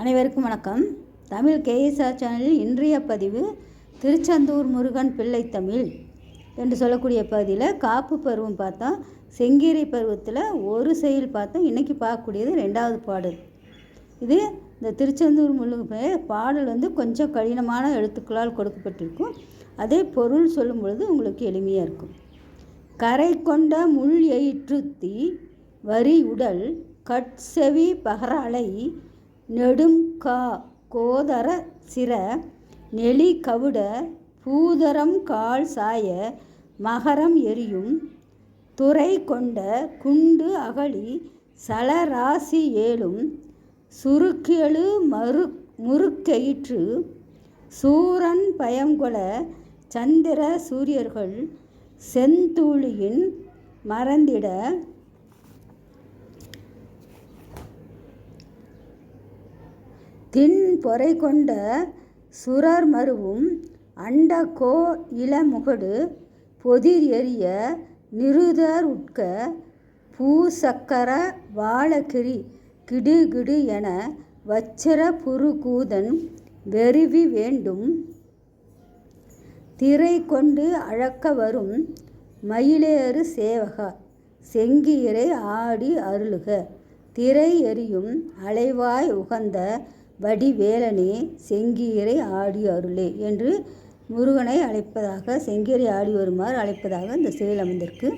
அனைவருக்கும் வணக்கம். தமிழ் கேஎஸ்ஆர் சேனலில் இன்றைய பதிவு திருச்செந்தூர் முருகன் பிள்ளை தமிழ் என்று சொல்லக்கூடிய பகுதியில் காப்பு பருவம் பார்த்தோம் செங்கீரை பருவத்தில் ஒரு செயல் பார்த்தோம் இன்றைக்கி பார்க்கக்கூடியது ரெண்டாவது பாடல். இது இந்த திருச்செந்தூர் முருகன் பாடல் வந்து கொஞ்சம் கடினமான எழுத்துக்களால் கொடுக்கப்பட்டிருக்கும். அதே பொருள் சொல்லும் பொழுது உங்களுக்கு எளிமையாக இருக்கும். கரை கொண்ட முள் எயிற்றுத்தி வரி உடல் கட்செவி பகரலை நெடும் கா கோதர சிர நெளி கவுட பூதரம் கால் சாய மகரம் எரியும் துறை கொண்ட குண்டு அகழி சலராசி ஏழும் சுருக்கெழு மறு முறுக்கெயிற்று சூரன் பயங்கொல சந்திர சூரியர்கள் செந்தூளியின் மறந்திட தின் பொறை கொண்ட சுரர் மருவும் அண்ட கோ இளமுகடு பொதிர் எரிய நிருதர் உட்க பூசக்கர வாழகிரி கிடு கிடு என வச்சிர புருகூதன் வெறுவி வேண்டும். திரை கொண்டு அழக்க வரும் மயிலேறு சேவகா செங்கீரை ஆடி அருளுக. திரை எரியும் அலைவாய் உகந்த வடிவேலனே செங்கீரை ஆடி அருளே என்று முருகனை அழைப்பதாக செங்கீரை ஆடி வருமாறு அழைப்பதாக இந்த செயல் அமைந்திருக்கு.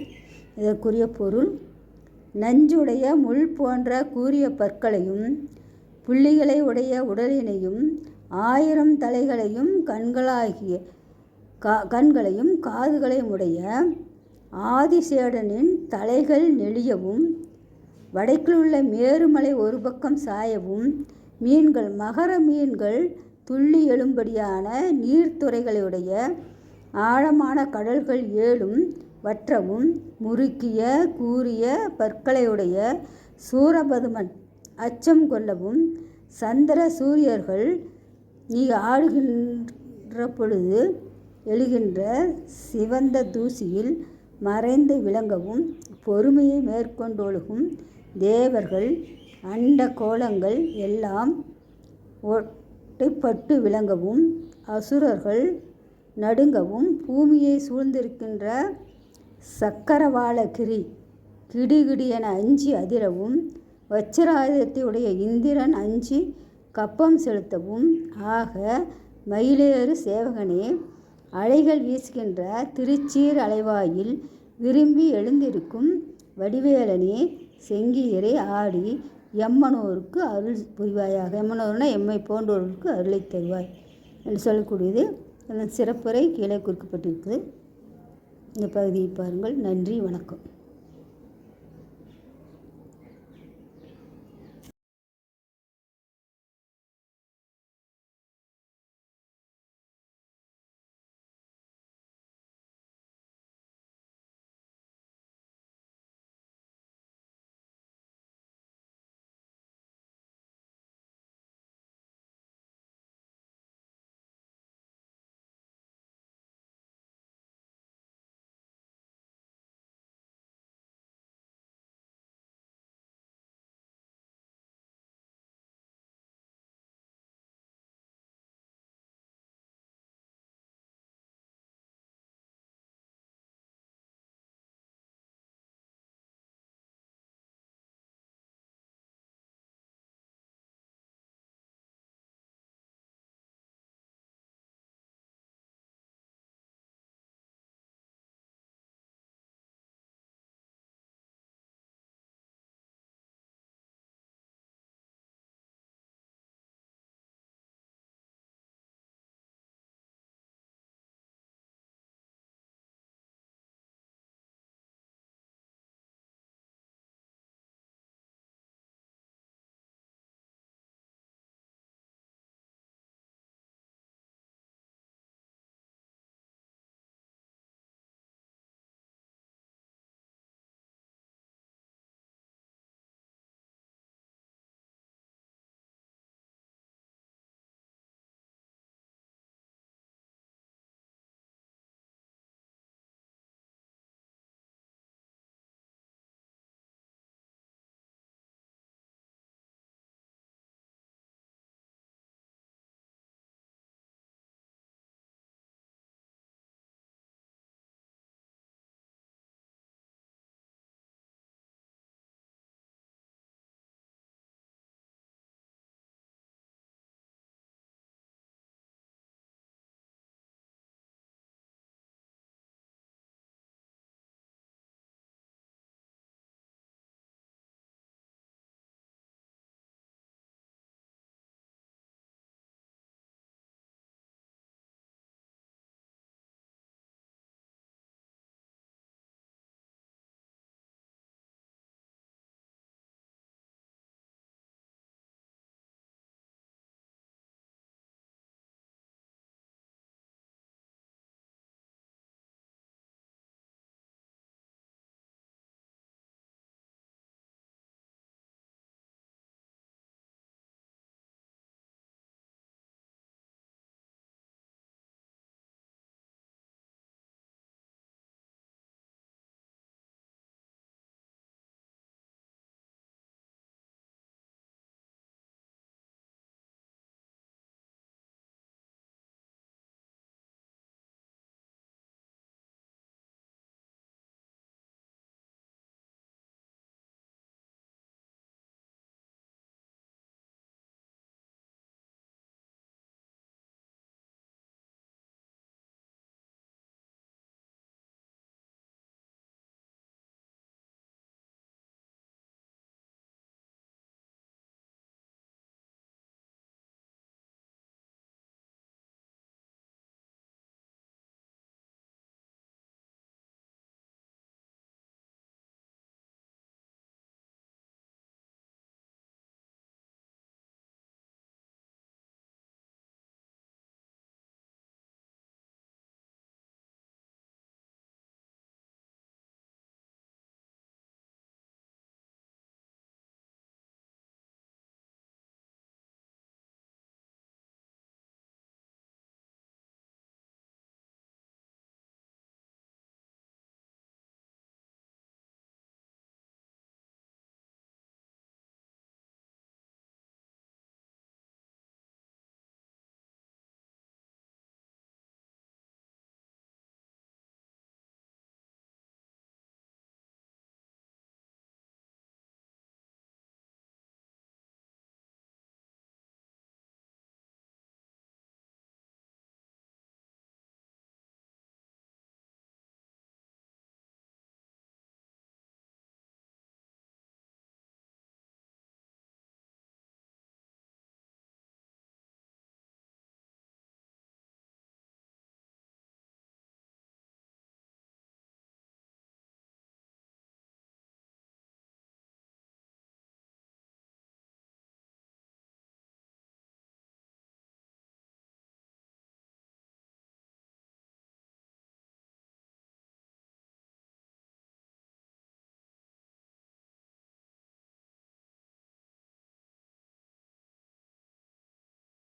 இதற்குரிய பொருள் நஞ்சுடைய முள் போன்ற கூறிய பற்களையும் புள்ளிகளை உடைய உடலினையும் ஆயிரம் தலைகளையும் கண்களாகிய கா கண்களையும் காதுகளையும் உடைய ஆதிசேடனின் தலைகள் நெளியவும் வடக்கில் உள்ள மேருமலை ஒரு பக்கம் சாயவும் மீன்கள் மகர மீன்கள் துள்ளி எழும்படியான நீர்த்துறைகளுடைய ஆழமான கடல்கள் ஏழும் வற்றவும் முறுக்கிய கூறிய பற்களையுடைய சூரபதுமன் அச்சம் கொள்ளவும் சந்திர சூரியர்கள் நீ ஆடுகின்ற பொழுது எழுகின்ற சிவந்த தூசியில் மறைந்து விளங்கவும் பொறுமையை மேற்கொண்டொழுகும் தேவர்கள் அண்ட கோலங்கள் எல்லாம் ஒட்டுப்பட்டு விளங்கவும் அசுரர்கள் நடுங்கவும் பூமியை சூழ்ந்திருக்கின்ற சக்கரவாள கிரி கிடுகிடி என அஞ்சி அதிரவும் வச்சிராயுதத்தையுடைய இந்திரன் அஞ்சி கப்பம் செலுத்தவும் ஆக மயிலேறு சேவகனே அலைகள் வீசுகின்ற திருச்சீர் அலைவாயில் விரும்பி எழுந்திருக்கும் வடிவேலனே செங்கியரை ஆடி எம்மனோருக்கு அருள் புரிவாயாக. எம்மனோர்னா எம்மை போன்றோருக்கு அருளை தருவாய் என்று சொல்லக்கூடியது. சிறப்புரை கீழே குறிக்கப்பட்டிருக்குது. இந்த பகுதியை பாருங்கள். நன்றி வணக்கம்.